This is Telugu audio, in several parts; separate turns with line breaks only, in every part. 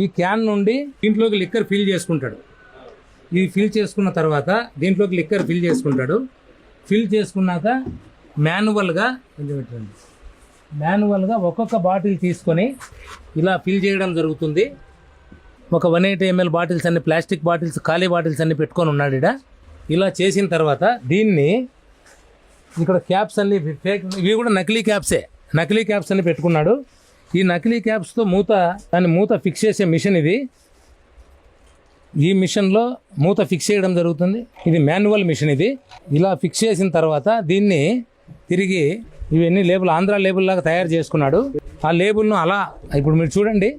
ఈ క్యాన్ నుండి దీంట్లోకి లిక్కర్ ఫిల్ చేసుకుంటాడు. ఇది ఫిల్ చేసుకున్న తర్వాత దీంట్లోకి లిక్కర్ ఫిల్ చేసుకుంటాడు. ఫిల్ చేసుకున్నాక మాన్యువల్గా కొంచెం పెట్టండి. మాన్యువల్గా ఒక్కొక్క బాటిల్ తీసుకొని ఇలా ఫిల్ చేయడం జరుగుతుంది. ఒక వన్ ఎయిటీ ఎంఎల్ బాటిల్స్ అన్ని ప్లాస్టిక్ బాటిల్స్ ఖాళీ బాటిల్స్ అన్ని పెట్టుకొని ఉన్నాడు ఈడ. ఇలా చేసిన తర్వాత దీన్ని ఇక్కడ క్యాప్స్ అన్ని ఫేక్ ఇవి కూడా నకిలీ క్యాప్సే. నకిలీ క్యాప్స్ అన్ని పెట్టుకున్నాడు. ఈ నకిలీ క్యాప్స్తో మూత దాని మూత ఫిక్స్ చేసే మిషన్ ఇది. ఈ మిషన్లో మూత ఫిక్స్ చేయడం జరుగుతుంది. ఇది మాన్యువల్ మిషన్ ఇది. ఇలా ఫిక్స్ చేసిన తర్వాత దీన్ని తిరిగి ఇవన్నీ లేబుల్ ఆంధ్ర లేబుల్ లాగా తయారు చేసుకున్నాడు. ఆ లేబుల్ను అలా ఇప్పుడు మీరు చూడండి.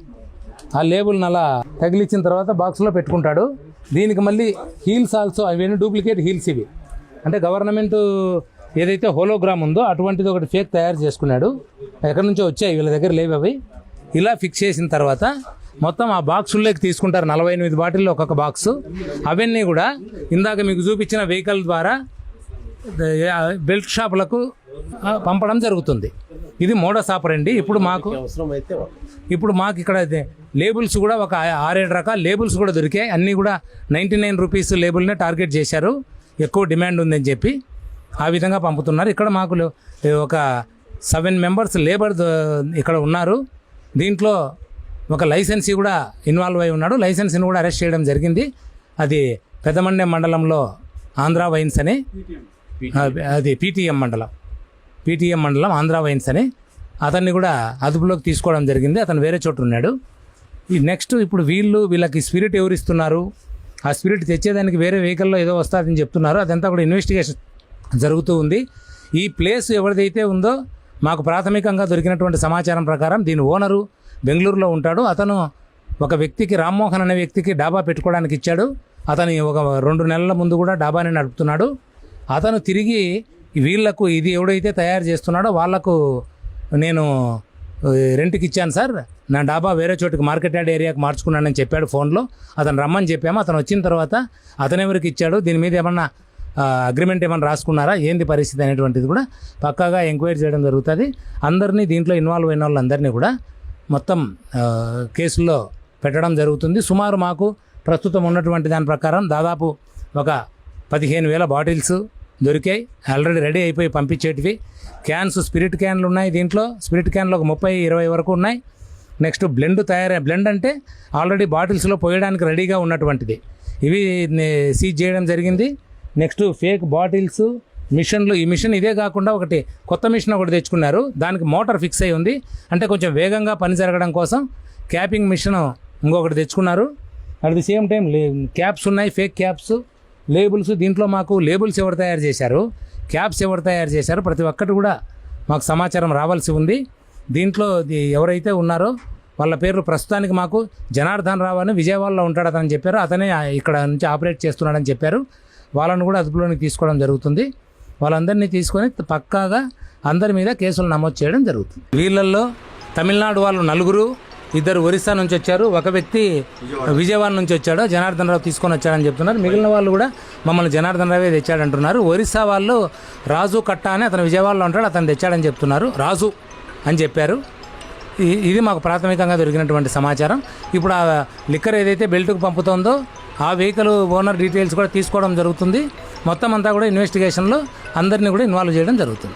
ఆ లేబుల్ను అలా తగిలించిన తర్వాత బాక్స్లో పెట్టుకుంటాడు. దీనికి మళ్ళీ హీల్స్ ఆల్సో అవన్నీ డూప్లికేట్ హీల్స్ ఇవి. అంటే గవర్నమెంట్ ఏదైతే హోలోగ్రామ్ ఉందో అటువంటిది ఒకటి ఫేక్ తయారు చేసుకున్నాడు. ఎక్కడి నుంచో వచ్చాయి వీళ్ళ దగ్గర లేవు అవి. ఇలా ఫిక్స్ చేసిన తర్వాత మొత్తం ఆ బాక్సుల్లోకి తీసుకుంటారు. నలభై ఎనిమిది బాటిల్లో ఒక్కొక్క బాక్సు అవన్నీ కూడా ఇందాక మీకు చూపించిన వెహికల్ ద్వారా బెల్ట్ షాపులకు పంపడం జరుగుతుంది. ఇది మోడస్ ఆపరండి ఇప్పుడు మాకు ఇప్పుడు మాకు ఇక్కడ లేబుల్స్ కూడా ఒక ఆరేడు రకాల లేబుల్స్ కూడా దొరికాయి. అన్నీ కూడా నైంటీ నైన్ రూపీస్ లేబుల్నే టార్గెట్ చేశారు. ఎక్కువ డిమాండ్ ఉందని చెప్పి. ఆ విధంగా పంపుతున్నారు. ఇక్కడ మాకు ఒక సెవెన్ మెంబర్స్ లేబర్ ఇక్కడ ఉన్నారు. దీంట్లో ఒక లైసెన్సీ కూడా ఇన్వాల్వ్ అయి ఉన్నాడు. లైసెన్సీని కూడా అరెస్ట్ చేయడం జరిగింది. అది పెద్దమండే మండలంలో ఆంధ్ర వైన్స్ అని అది- పీటీఎం మండలం. పీటీఎం మండలం ఆంధ్ర వైన్స్ అని. అతన్ని కూడా అదుపులోకి తీసుకోవడం జరిగింది. అతను వేరే చోట ఉన్నాడు. ఈ నెక్స్ట్ ఇప్పుడు వీళ్ళు వీళ్ళకి స్పిరిట్ ఎవరు ఇస్తున్నారు? ఆ స్పిరిట్ తెచ్చేదానికి వేరే వెహికల్లో ఏదో వస్తుందని చెప్తున్నారు. అదంతా కూడా ఇన్వెస్టిగేషన్ జరుగుతూ ఉంది. ఈ ప్లేస్ ఎవరిదైతే ఉందో మాకు ప్రాథమికంగా దొరికినటువంటి సమాచారం ప్రకారం దీని ఓనరు బెంగళూరులో ఉంటాడు. అతను ఒక వ్యక్తికి రామ్మోహన్ అనే వ్యక్తికి డాబా పెట్టుకోవడానికి ఇచ్చాడు. అతని ఒక రెండు నెలల ముందు కూడా డాబాని నడుపుతున్నాడు. అతను తిరిగి వీళ్ళకు ఇది ఎవడైతే తయారు చేస్తున్నాడో వాళ్ళకు నేను రెంట్కి ఇచ్చాను సార్. నా డాబా వేరే చోటుకి మార్కెట్ యార్డ్ ఏరియాకి మార్చుకున్నానని చెప్పాడు ఫోన్లో. అతను రమ్మని చెప్పాము. అతను వచ్చిన తర్వాత అతను ఎవరికి ఇచ్చాడు? దీని మీద ఏమన్నా అగ్రిమెంట్ ఏమైనా రాసుకున్నారా? ఏంది పరిస్థితి అనేటువంటిది కూడా పక్కాగా ఎంక్వైరీ చేయడం జరుగుతుంది. అందరినీ దీంట్లో ఇన్వాల్వ్ అయిన వాళ్ళందరినీ కూడా మొత్తం కేసుల్లో పెట్టడం జరుగుతుంది. సుమారు మాకు ప్రస్తుతం ఉన్నటువంటి దాని ప్రకారం దాదాపు ఒక పదిహేను వేల బాటిల్స్ దొరికాయి. ఆల్రెడీ రెడీ అయిపోయి పంపించేటివి. క్యాన్స్ స్పిరిట్ క్యాన్లు ఉన్నాయి దీంట్లో. స్పిరిట్ క్యాన్లు ఒక ముప్పై ఇరవై వరకు ఉన్నాయి. నెక్స్ట్ బ్లెండ్ తయారై బ్లెండ్ అంటే ఆల్రెడీ బాటిల్స్లో పోయడానికి రెడీగా ఉన్నటువంటిది. ఇవి సీజ్ చేయడం జరిగింది. నెక్స్ట్ ఫేక్ బాటిల్స్ మిషన్లు ఈ మిషన్ ఇదే కాకుండా ఒకటి కొత్త మిషన్ ఒకటి తెచ్చుకున్నారు. దానికి మోటార్ ఫిక్స్ అయి ఉంది. అంటే కొంచెం వేగంగా పని జరగడం కోసం క్యాపింగ్ మిషన్ ఇంకొకటి తెచ్చుకున్నారు. At the same time caps ఉన్నాయి ఫేక్ క్యాప్స్ లేబుల్స్ దీంట్లో మాకు లేబుల్స్ ఎవరు తయారు చేశారు క్యాప్స్ ఎవరు తయారు చేశారు ప్రతి ఒక్కటి కూడా మాకు సమాచారం రావాల్సి ఉంది. దీంట్లో ఎవరైతే ఉన్నారో వాళ్ళ పేర్లు ప్రస్తుతానికి మాకు జనార్దన్ రావు అని విజయవాడలో ఉంటాడు అతని చెప్పారు. అతనే ఇక్కడ నుంచి ఆపరేట్ చేస్తున్నాడని చెప్పారు. వాళ్ళను కూడా అదుపులోనికి తీసుకోవడం జరుగుతుంది. వాళ్ళందరినీ తీసుకొని పక్కాగా అందరి మీద కేసులు నమోదు చేయడం జరుగుతుంది. వీళ్ళల్లో తమిళనాడు వాళ్ళు నలుగురు ఇద్దరు ఒరిస్సా నుంచి వచ్చారు ఒక వ్యక్తి విజయవాడ నుంచి వచ్చాడు జనార్దన్ రావు తీసుకొని వచ్చాడని చెప్తున్నారు. మిగిలిన వాళ్ళు కూడా మమ్మల్ని జనార్దన్ రావే తెచ్చాడంటున్నారు. ఒరిస్సా వాళ్ళు రాజు కట్ట అని అతను విజయవాడలో ఉంటాడు అతను తెచ్చాడని చెప్తున్నారు. రాజు అని చెప్పారు. ఇది మాకు ప్రాథమికంగా దొరికినటువంటి సమాచారం. ఇప్పుడు ఆ లిక్కర్ ఏదైతే బెల్ట్కు పంపుతోందో ఆ వెహికల్ ఓనర్ డీటెయిల్స్ కూడా తీసుకోవడం జరుగుతుంది. మొత్తం అంతా కూడా ఇన్వెస్టిగేషన్లో అందరినీ కూడా ఇన్వాల్వ్ చేయడం జరుగుతుంది.